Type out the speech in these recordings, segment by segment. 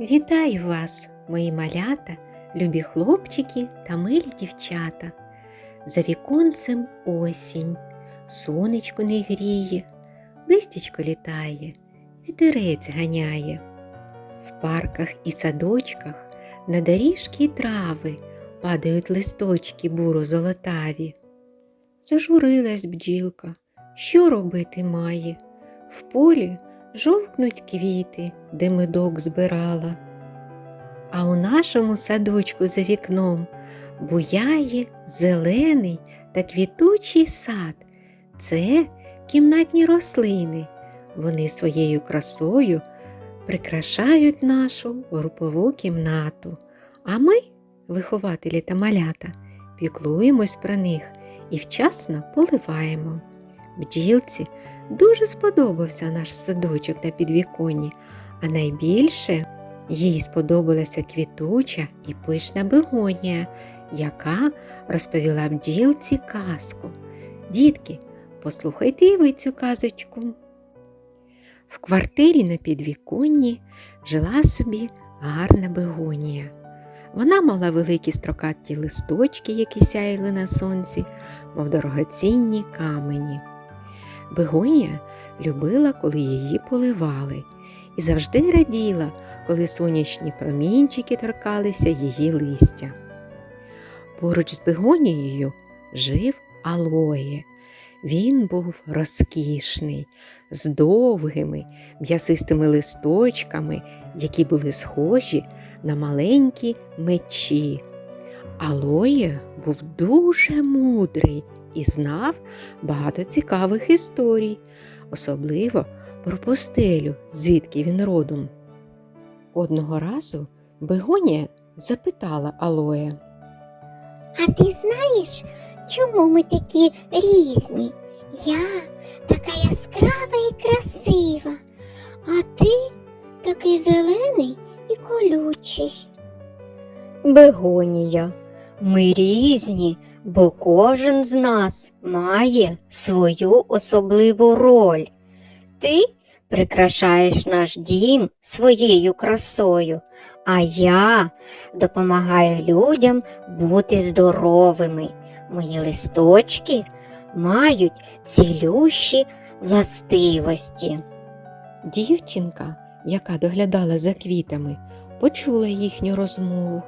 Вітаю вас, мої малята, любі хлопчики та милі дівчата. За віконцем осінь, сонечко не гріє, листячко літає, вітерець ганяє. В парках і садочках на доріжки й трави падають листочки буро золотаві. Зажурилась бджілка, що робити має? В полі жовкнуть квіти, де медок збирала. А у нашому садочку за вікном буяє зелений та квітучий сад. Це кімнатні рослини. Вони своєю красою прикрашають нашу групову кімнату. А ми, вихователі та малята, піклуємось про них і вчасно поливаємо. Бджілці дуже сподобався наш садочок на підвіконні, а найбільше їй сподобалася квітуча і пишна бегонія, яка розповіла бджілці казку. Дітки, послухайте і ви цю казочку. В квартирі на підвіконні жила собі гарна бегонія. Вона мала великі строкаті листочки, які сяяли на сонці, мов дорогоцінні камені. Бегонія любила, коли її поливали, і завжди раділа, коли сонячні промінчики торкалися її листя. Поруч з бегонією жив алоє. Він був розкішний, з довгими м'ясистими листочками, які були схожі на маленькі мечі. Алоє був дуже мудрий і знав багато цікавих історій, особливо про пустелю, звідки він родом. Одного разу Бегонія запитала Алоє. А ти знаєш, чому ми такі різні? Я така яскрава і красива, а ти такий зелений і колючий. Бегонія. Ми різні, бо кожен з нас має свою особливу роль. Ти прикрашаєш наш дім своєю красою, а я допомагаю людям бути здоровими. Мої листочки мають цілющі властивості. Дівчинка, яка доглядала за квітами, почула їхню розмову.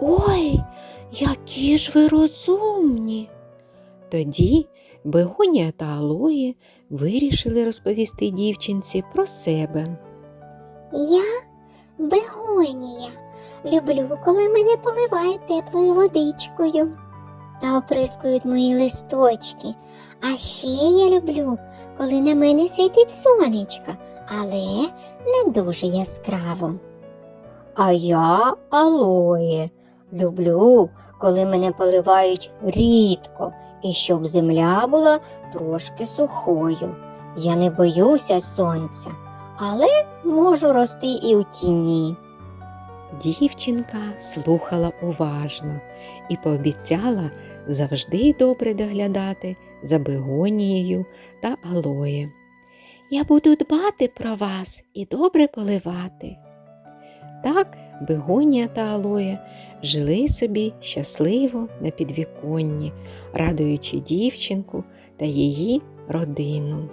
Ой, які ж ви розумні. Тоді Бегонія та Алоє вирішили розповісти дівчинці про себе. Я бегонія. Люблю, коли мене поливають теплою водичкою та оприскують мої листочки. А ще я люблю, коли на мене світить сонечко, але не дуже яскраво. А я алоє. Люблю, коли мене поливають рідко, і щоб земля була трошки сухою. Я не боюся сонця, але можу рости і у тіні. Дівчинка слухала уважно і пообіцяла завжди добре доглядати за бегонією та алоє. Я буду дбати про вас і добре поливати. Так бегонія та алоє жили собі щасливо на підвіконні, радуючи дівчинку та її родину.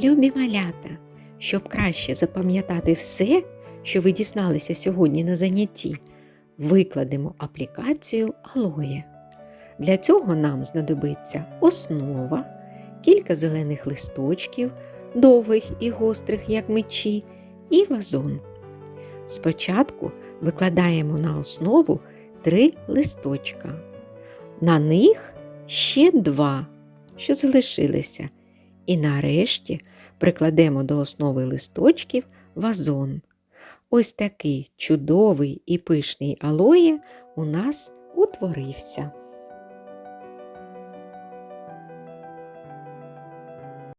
Любі малята, щоб краще запам'ятати все, що ви дізналися сьогодні на занятті, викладемо аплікацію Алоє. Для цього нам знадобиться основа, кілька зелених листочків, довгих і гострих, як мечі, і вазон. Спочатку викладаємо на основу три листочка. На них ще два, що залишилися. І нарешті прикладемо до основи листочків вазон. Ось такий чудовий і пишний алоє у нас утворився.